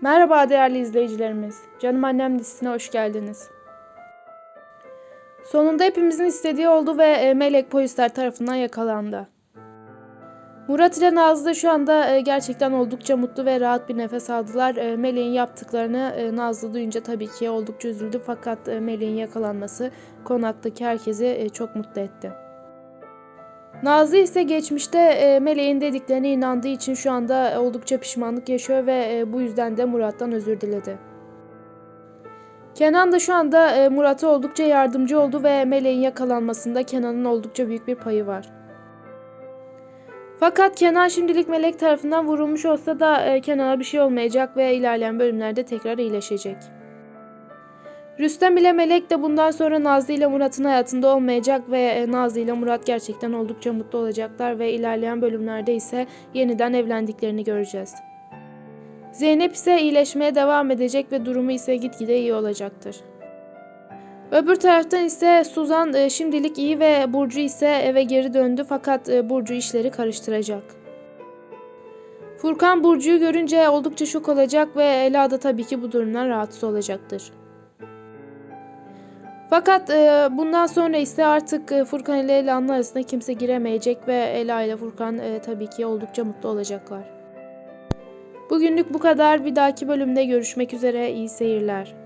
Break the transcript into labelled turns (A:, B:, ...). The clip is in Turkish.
A: Merhaba değerli izleyicilerimiz. Canım Annem dizisine hoş geldiniz. Sonunda hepimizin istediği oldu ve e, Melek polisler tarafından yakalandı. Murat ile Nazlı şu anda e, gerçekten oldukça mutlu ve rahat bir nefes aldılar. E, Melek'in yaptıklarını Nazlı duyunca tabii ki oldukça üzüldü fakat Melek'in yakalanması konaktaki herkesi çok mutlu etti. Nazlı ise geçmişte e, Meleğin dediklerine inandığı için şu anda e, oldukça pişmanlık yaşıyor ve e, bu yüzden de Murat'tan özür diledi. Kenan da şu anda e, Murat'a oldukça yardımcı oldu ve Meleğin yakalanmasında Kenan'ın oldukça büyük bir payı var. Fakat Kenan şimdilik Melek tarafından vurulmuş olsa da e, Kenan'a bir şey olmayacak ve ilerleyen bölümlerde tekrar iyileşecek. Rüstem ile Melek de bundan sonra Nazlı ile Murat'ın hayatında olmayacak ve e, Nazlı ile Murat gerçekten oldukça mutlu olacaklar ve ilerleyen bölümlerde ise yeniden evlendiklerini göreceğiz. Zeynep ise iyileşmeye devam edecek ve durumu ise gitgide iyi olacaktır. Öbür taraftan ise Suzan e, şimdilik iyi ve Burcu ise eve geri döndü fakat e, Burcu işleri karıştıracak. Furkan Burcu'yu görünce oldukça şok olacak ve Ela da tabii ki bu durumdan rahatsız olacaktır. Fakat e, bundan sonra ise artık e, Furkan ile Ela'nın arasında kimse giremeyecek ve Ela ile Furkan e, tabii ki oldukça mutlu olacaklar. Bugünlük bu kadar. Bir dahaki bölümde görüşmek üzere. İyi seyirler.